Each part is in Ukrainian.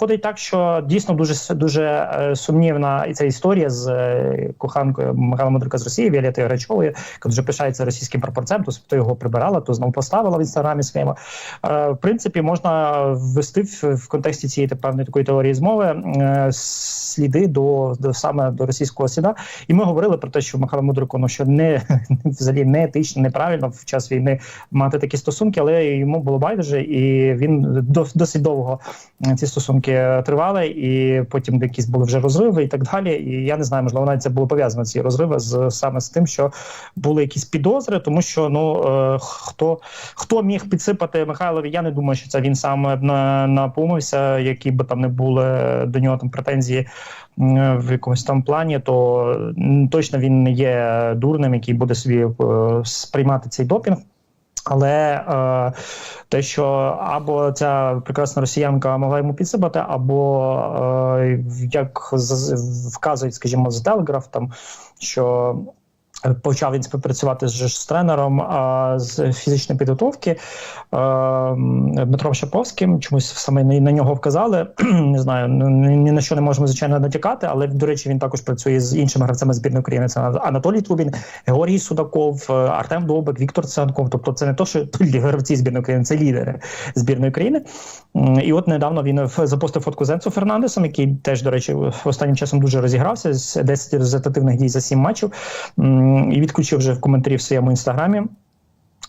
виходить так, що дійсно дуже дуже е, сумнівна і ця історія з е, коханкою Михайла Мудрика з Росії Віолетою Грачовою, яка дуже пишається російським прапорцем, то, то його прибирала, то знову поставила в інстаграмі своєму. Е, в принципі, можна ввести в, контексті цієї певної такої теорії змови сліди до, до саме до російського сліда. І ми говорили про те, що Михайло Мудрику ну що не взагалі не етично, неправильно в час війни мати такі стосунки, але йому було байдуже, і він досить довго ці стосунки тривали, і потім якісь були вже розриви і так далі. І я не знаю, можливо, навіть це було пов'язано ці розриви з саме з тим, що були якісь підозри, тому що ну е, хто хто міг підсипати Михайлові, я не думаю, що це він сам на, напумився, які би там не були до нього там претензії в якомусь там плані, то точно він не є дурним, який буде собі е, сприймати цей допінг. Але е, те, що або ця прекрасна росіянка могла йому підсипати, або е, як вказують, скажімо, з Телеграф, там що. Почав він співпрацювати з, з тренером а, з фізичної підготовки е, Дмитром Шаповським. Чомусь саме на, нього вказали. не знаю, ні, на що не можемо звичайно натякати, але до речі, він також працює з іншими гравцями збірної України. Це Анатолій Трубін, Георгій Судаков, е, Артем Довбик, Віктор Ценков. Тобто, це не то, що гравці збірної України, це лідери збірної країни. І от недавно він запостив фотку з Енцо Фернандесом, який теж, до речі, останнім часом дуже розігрався з 10 результативних дій за 7 матчів. І відключив вже в коментарі в своєму інстаграмі.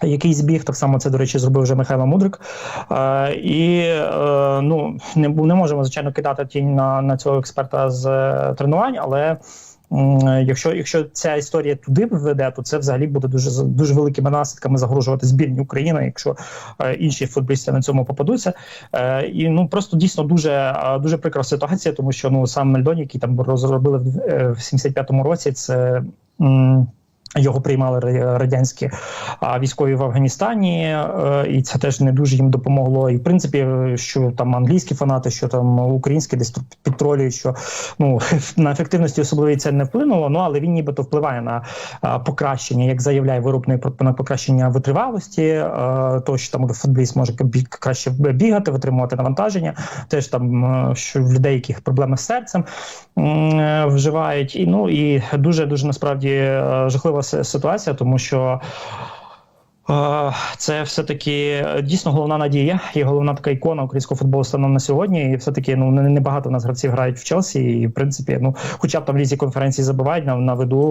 Який збіг, так само це, до речі, зробив вже Михайло Мудрик. Е, і е, ну, не, не можемо, звичайно, кидати тінь на, на цього експерта з е, тренувань, але м, якщо, якщо ця історія туди веде, то це взагалі буде дуже дуже великими наслідками загрожувати збірні України, якщо е, інші футболісти на цьому попадуться. Е, і ну просто дійсно дуже е, дуже прикра ситуація, тому що ну сам Мельдон, який там розробили в, е, в 75-му році, це. Mm. Його приймали радянські військові в Афганістані, е, і це теж не дуже їм допомогло. І в принципі, е, що там англійські фанати, що там українські десь підтролюють, що ну на ефективності особливо це не вплинуло. Ну але він нібито впливає на покращення, як заявляє виробник на покращення витривалості, е, того, що там футболіст може краще бігати, витримувати навантаження. Теж там що в людей, яких проблеми з серцем вживають, і ну і дуже дуже насправді жахлива си- ситуація, тому що. е, Це все таки дійсно головна надія і головна така ікона українського футболу станом на сьогодні. І все таки ну не- небагато в нас гравців грають в Челсі. І в принципі, ну хоча б там лізі конференції забувають на, на виду